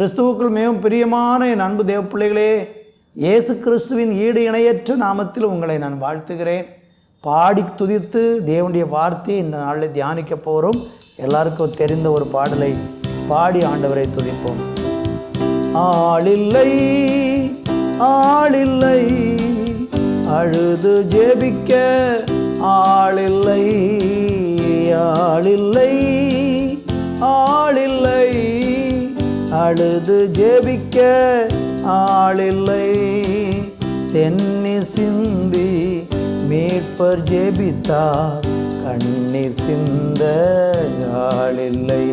கிறிஸ்துவுக்குள் மிகவும் பிரியமான என் அன்பு தேவ பிள்ளைகளே இயேசு கிறிஸ்துவின் ஈடு இணையற்ற நாமத்தில் உங்களை நான் வாழ்த்துகிறேன். பாடி துதித்து தேவனுடைய வார்த்தையை இந்த நாளில் தியானிக்க போகிறோம் எல்லாருக்கும் தெரிந்த ஒரு பாடலை பாடி ஆண்டவரை துதிப்போம். ஆளில்லை ஆளில்லை அழுது ஜெபிக்க ஜெபிக்க ஆளில்லை. சென்னி சிந்தி மீட்பர் ஜெபித்தார். கண்ணீர் சிந்த ஆளில்லை.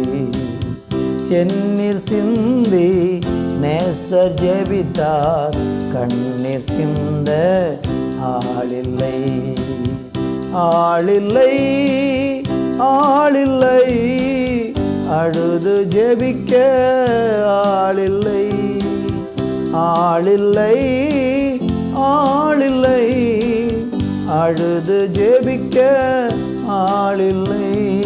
சென்னீர் சிந்தி நேசர் ஜெபித்தார். கண்ணீர் சிந்த ஆளில்லை. ஆளில்லை ஆளில்லை. அழுது ஜெபிக்க ஆளில்லை. ஆளில்லை ஆளில்லை. அழுது ஜெபிக்க ஆளில்லை.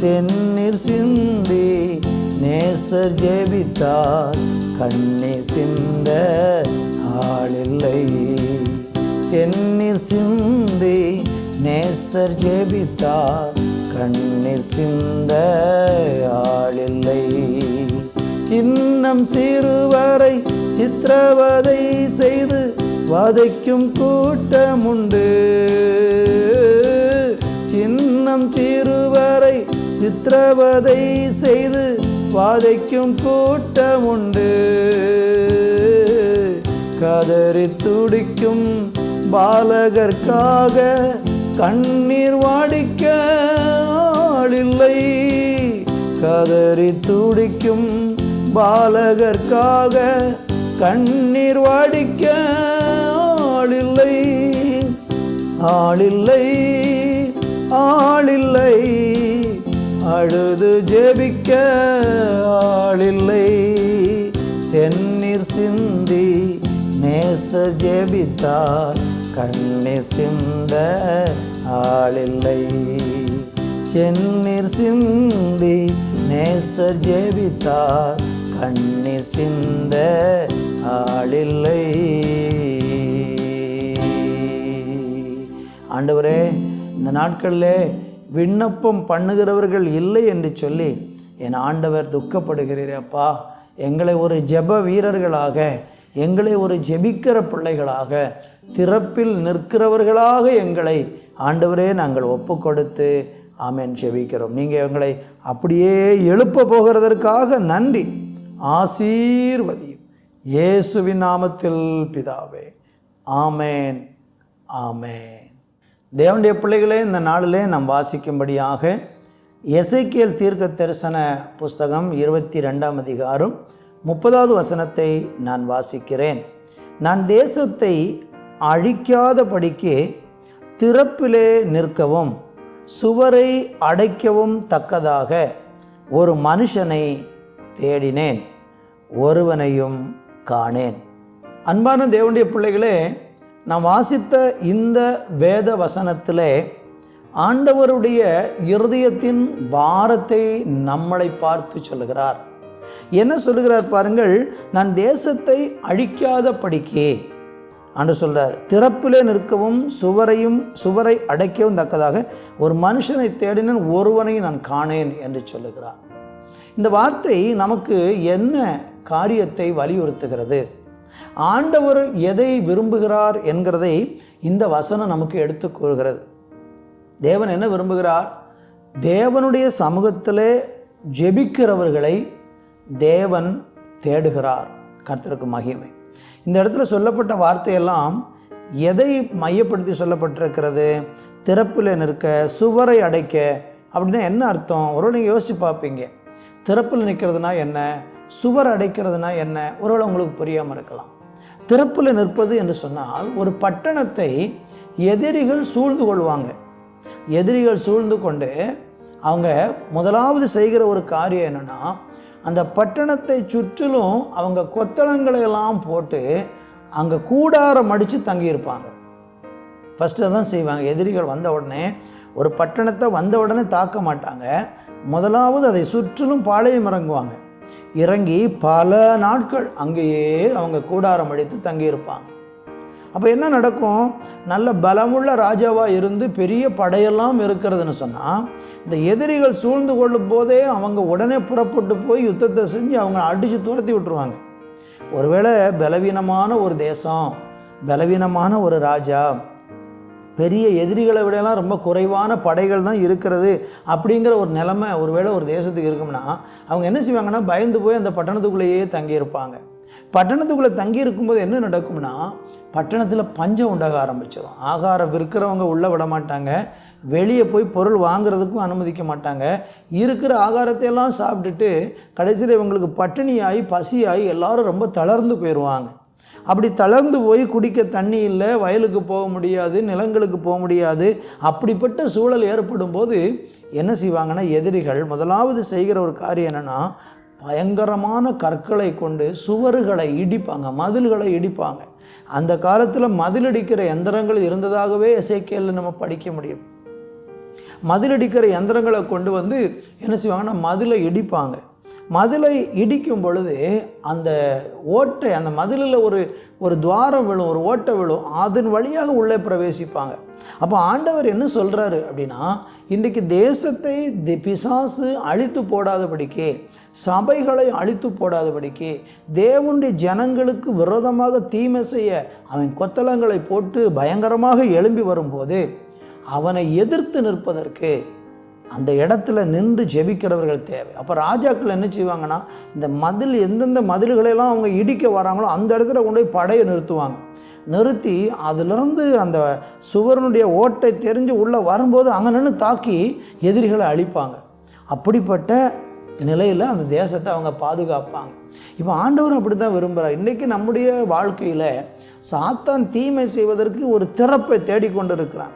சென்னீர் சிந்தி நேசர் ஜெபித்தார். கண்ணே சிந்த ஆளில்லை. சென்னீர் சிந்தி நேசர் ஜெபித்தார். கண்ணீர் சிந்த ஆளில்லை. சின்னம் சிறுவரை சித்திரவதை செய்து வதைக்கும் கூட்டமுண்டு. சின்னம் சிறுவரை சித்திரவதை செய்து வாதைக்கும் கூட்டமுண்டு. கதறி துடிக்கும் பாலகர்க்காக கண்ணீர் வாடிக்க துடிக்கும் பாலகர்க்காக கண்ணீர் வாடிக்க ஆளில்லை. ஆளில்லை ஆளில்லை. அழுது ஜெபிக்க ஆளில்லை. சென்னீர் சிந்தி நேச ஜெபித்தார் கண்ணீர் சிந்த ஆளில்லை. சென்னீர் சிந்தி நேசர் ஜெபித்தார் கண்ணீர் சிந்த ஆளில்லை. ஆண்டவரே இந்த நாட்களில் விண்ணப்பம் பண்ணுகிறவர்கள் இல்லை என்று சொல்லி என் ஆண்டவர் துக்கப்படுகிறீர் அப்பா. எங்களை ஒரு ஜெப வீரர்களாக எங்களை ஒரு ஜெபிக்கிற பிள்ளைகளாக திறப்பில் நிற்கிறவர்களாக எங்களை ஆண்டவரே நாங்கள் ஒப்பு கொடுத்து ஆமேன். ஜெபிக்கிறோம். நீங்கள் எங்களை அப்படியே எழுப்ப போகிறதற்காக நன்றி. ஆசீர்வதியும். இயேசுவின் நாமத்தில் பிதாவே. ஆமேன். ஆமேன். தேவனுடைய பிள்ளைகளே இந்த நாளிலே நாம் வாசிக்கும்படியாக எசைக்கியல் தீர்க்க தரிசன புஸ்தகம் இருபத்தி ரெண்டாம் அதிகாரம் முப்பதாவது வசனத்தை நான் வாசிக்கிறேன். நான் தேசத்தை அழிக்காதபடிக்கு திறப்பிலே நிற்கவும். சுவரை அடைக்கவும் தக்கதாக ஒரு மனுஷனை தேடினேன் ஒருவனையும் காணேன். அன்பான தேவனுடைய பிள்ளைகளே நாம் வாசித்த இந்த வேத வசனத்திலே ஆண்டவருடைய இருதயத்தின் பாரத்தை நம்மளை பார்த்து சொல்லுகிறார். என்ன சொல்லுகிறார் பாருங்கள் நான் தேசத்தை அழிக்காத படிக்கே அன்று சொல்கிறார் திறப்பிலே நிற்கவும் சுவரையும் சுவரை அடைக்கவும் தக்கதாக ஒரு மனுஷனை தேடினேன் ஒருவனையும் நான் காணேன் என்று சொல்லுகிறார். இந்த வார்த்தை நமக்கு என்ன காரியத்தை வலியுறுத்துகிறது? ஆண்டவர் எதை விரும்புகிறார் என்கிறதை இந்த வசனம் நமக்கு எடுத்து கூறுகிறது. தேவன் என்ன விரும்புகிறார்? தேவனுடைய சமூகத்திலே ஜெபிக்கிறவர்களை தேவன் தேடுகிறார். கர்த்தருக்கு மகிமை. இந்த இடத்துல சொல்லப்பட்ட வார்த்தையெல்லாம் எதை மையப்படுத்தி சொல்லப்பட்டிருக்கிறது? திறப்பில் நிற்க சுவரை அடைக்க அப்படின்னா என்ன அர்த்தம்? ஒருவேளை நீங்கள் யோசித்து பார்ப்பீங்க. திறப்பில் நிற்கிறதுனா என்ன? சுவர் அடைக்கிறதுனா என்ன? ஒருவேளை உங்களுக்கு புரியாமல் இருக்கலாம். திறப்பில் நிற்பது என்று சொன்னால் ஒரு பட்டணத்தை எதிரிகள் சூழ்ந்து கொள்வாங்க. எதிரிகள் சூழ்ந்து கொண்டு அவங்க முதலாவது செய்கிற ஒரு காரியம் என்னென்னா அந்த பட்டணத்தை சுற்றிலும் அவங்க கொத்தளங்களை எல்லாம் போட்டு அங்கே கூடாரம் அடித்து தங்கியிருப்பாங்க. ஃபஸ்ட்டு தான் செய்வாங்க. எதிரிகள் வந்த உடனே ஒரு பட்டணத்தை வந்த உடனே தாக்க மாட்டாங்க. முதலாவது அதை சுற்றிலும் பாளையம் இறங்குவாங்க. இறங்கி பல நாட்கள் அங்கேயே அவங்க கூடாரம் அடித்து தங்கியிருப்பாங்க. அப்போ என்ன நடக்கும்? நல்ல பலமுள்ள ராஜாவாக இருந்து பெரிய படையெல்லாம் இருக்கிறதுன்னு சொன்னால் இந்த எதிரிகள் சூழ்ந்து கொள்ளும் போதே அவங்க உடனே புறப்பட்டு போய் யுத்தத்தை செஞ்சு அவங்க அடித்து துரத்தி விட்டுருவாங்க. ஒருவேளை பலவீனமான ஒரு தேசம் பலவீனமான ஒரு ராஜா பெரிய எதிரிகளை விடலாம் ரொம்ப குறைவான படைகள் தான் இருக்கிறது அப்படிங்கிற ஒரு நிலைமை ஒருவேளை ஒரு தேசத்துக்கு இருக்கும்னா அவங்க என்ன செய்வாங்கன்னா பயந்து போய் அந்த பட்டணத்துக்குள்ளேயே தங்கியிருப்பாங்க. பட்டணத்துக்குள்ளே தங்கி இருக்கும்போது என்ன நடக்கும்னா பட்டணத்தில் பஞ்சம் உண்டாக ஆரம்பிச்சிடும் ஆகாரம் விற்கிறவங்க உள்ளே விட மாட்டாங்க. வெளியே போய் பொருள் வாங்குறதுக்கும் அனுமதிக்க மாட்டாங்க. இருக்கிற ஆகாரத்தை எல்லாம் சாப்பிட்டுட்டு கடைசியில் இவங்களுக்கு பட்டினியாகி பசியாகி எல்லோரும் ரொம்ப தளர்ந்து போயிடுவாங்க அப்படி தளர்ந்து போய் குடிக்க தண்ணி இல்லை வயலுக்கு போக முடியாது நிலங்களுக்கு போக முடியாது. அப்படிப்பட்ட சூழல் ஏற்படும் போது என்ன செய்வாங்கன்னா எதிரிகள் முதலாவது செய்கிற ஒரு காரியம் என்னென்னா பயங்கரமான கற்களை கொண்டு சுவர்களை இடிப்பாங்க மதில்களை இடிப்பாங்க. அந்த காலத்தில் மதிலடிக்கிற எந்திரங்கள் இருந்ததாகவே எசைக்கேலில் நம்ம படிக்க முடியும். மதிலடிக்கிற எந்திரங்களை கொண்டு வந்து என்ன செய்வாங்கன்னா மதிலை இடிப்பாங்க. மதிலை இடிக்கும் பொழுது அந்த ஓட்டை அந்த மதிலில் ஒரு ஒரு துவாரம் விழும் ஒரு ஓட்டை விழும் அதன் வழியாக உள்ளே பிரவேசிப்பாங்க. அப்போ ஆண்டவர் என்ன சொல்கிறாரு அப்படின்னா இன்றைக்கு தேசத்தை தி- பிசாசு அழித்து போடாதபடிக்கு சபைகளை அழித்து போடாதபடிக்கு தேவனுடைய ஜனங்களுக்கு விரோதமாக தீமை செய்ய அவன் கொத்தளங்களை போட்டு பயங்கரமாக எழும்பி வரும்போது அவனை எதிர்த்து நிற்பதற்கு அந்த இடத்துல நின்று ஜெபிக்கிறவர்கள் தேவை. அப்போ ராஜாக்கள் என்ன செய்வாங்கன்னா இந்த மதில் எந்தெந்த மதில்களெல்லாம் அவங்க இடிக்க வராங்களோ அந்த இடத்துல கொண்டு போய் படையை நிறுத்துவாங்க. நிறுத்தி அதிலிருந்து அந்த சுவரனுடைய ஓட்டை தெரிஞ்சு உள்ளே வரும்போது அங்கே நின்று தாக்கி எதிரிகளை அழிப்பாங்க. அப்படிப்பட்ட நிலையில் அந்த தேசத்தை அவங்க பாதுகாப்பாங்க. இப்போ ஆண்டவரும் அப்படி தான் விரும்புகிறார் இன்றைக்கி நம்முடைய வாழ்க்கையில் சாத்தான் தீமை செய்வதற்கு ஒரு திறப்பை தேடிக்கொண்டு இருக்கிறான்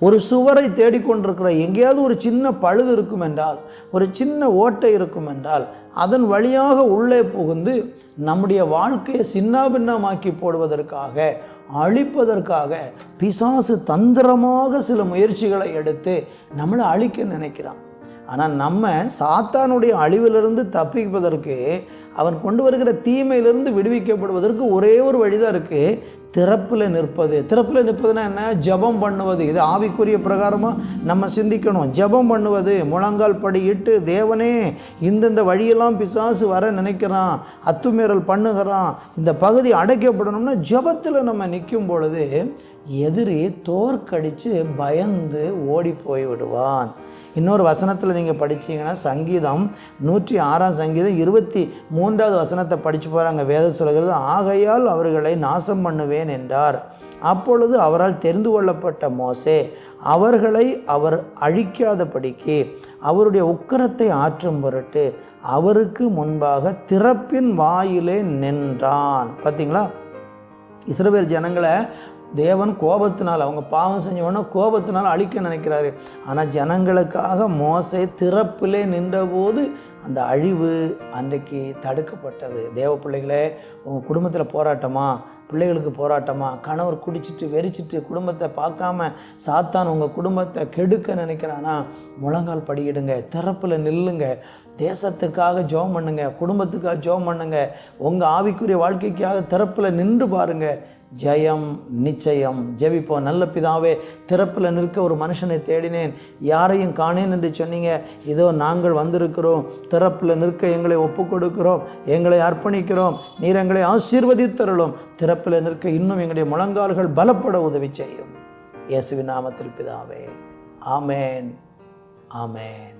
ஒரு சுவரை தேடிக்கொண்டிருக்கிற எங்கேயாவது ஒரு சின்ன பழுது இருக்கும் என்றால் ஒரு சின்ன ஓட்டை இருக்கும் என்றால் அதன் வழியாக உள்ளே புகுந்து நம்முடைய வாழ்க்கையை சின்னாபின்னமாக்கி போடுவதற்காக அழிப்பதற்காக பிசாசு தந்திரமாக சில முயற்சிகளை எடுத்து நம்மளை அழிக்க நினைக்கிறான். ஆனால் நம்ம சாத்தானுடைய அழிவிலிருந்து தப்பிப்பதற்கு அவன் கொண்டு வருகிற தீமையிலிருந்து விடுவிக்கப்படுவதற்கு ஒரே ஒரு வழிதான் இருக்குது திறப்பில் நிற்பது. திறப்பில் நிற்பதுனா என்ன? ஜெபம் பண்ணுவது. இது ஆவிக்குரிய பிரகாரமாக நம்ம சிந்திக்கணும். ஜெபம் பண்ணுவது. முழங்கால் படியிட்டு தேவனே இந்தந்த வழியெல்லாம் பிசாசு வர நினைக்கிறான். அத்துமீறல் பண்ணுகிறான். இந்த பகுதி அடைக்கப்படணும்னா ஜெபத்தில் நம்ம நிற்கும் பொழுது எதிரி தோற்கடித்து பயந்து ஓடி போய் விடுவான் இன்னொரு வசனத்தில் நீங்கள் படிச்சீங்கன்னா சங்கீதம் நூற்றி ஆறாம் சங்கீதம் இருபத்தி மூன்றாவது வசனத்தை படித்து போகிறாங்க வேதம் சொல்கிறது ஆகையால் அவர்களை நாசம் பண்ணுவேன் என்றார். அப்பொழுது அவரால் தெரிந்து கொள்ளப்பட்ட மோசே அவர்களை அவர் அழிக்காதபடிக்கு அவருடைய உக்கரத்தை ஆற்றும் பொருட்டு அவருக்கு முன்பாக திறப்பின் வாயிலே நின்றான். பார்த்தீங்களா இஸ்ரவேல் ஜனங்களை தேவன் கோபத்தினால் அவங்க பாவம் செஞ்சவொன்னே கோபத்தினால் அழிக்க நினைக்கிறாரு. ஆனால் ஜனங்களுக்காக மோசை திறப்பிலே நின்றபோது அந்த அழிவு அன்றைக்கு தடுக்கப்பட்டது. தேவ பிள்ளைகளே உங்கள் குடும்பத்தில் போராட்டமா? பிள்ளைகளுக்கு போராட்டமா? கணவர் குடிச்சிட்டு வெறிச்சிட்டு குடும்பத்தை பார்க்காம சாத்தான் உங்கள் குடும்பத்தை கெடுக்க நினைக்கிறானா. முழங்கால் படியிடுங்க திறப்பில் நில்லுங்க. தேசத்துக்காக ஜெபம் பண்ணுங்க குடும்பத்துக்காக ஜெபம் பண்ணுங்க. உங்கள் ஆவிக்குரிய வாழ்க்கைக்காக திறப்பில் நின்று பாருங்கள் ஜெயம் நிச்சயம். ஜெபிப்போம். நல்ல பிதாவே திறப்பில் நிற்க ஒரு மனுஷனை தேடினேன். யாரையும் காணேன் என்று சொன்னீங்க. இதோ நாங்கள் வந்திருக்கிறோம். திறப்பில் நிற்க எங்களை ஒப்பு கொடுக்கிறோம் எங்களை அர்ப்பணிக்கிறோம். நீர் எங்களை ஆசீர்வதித்தருளும். திறப்பில் நிற்க இன்னும் எங்களுடைய முழங்கால்கள் பலப்பட உதவி செய்யும். இயேசுவின் நாமத்தில் பிதாவே. ஆமேன். ஆமேன்.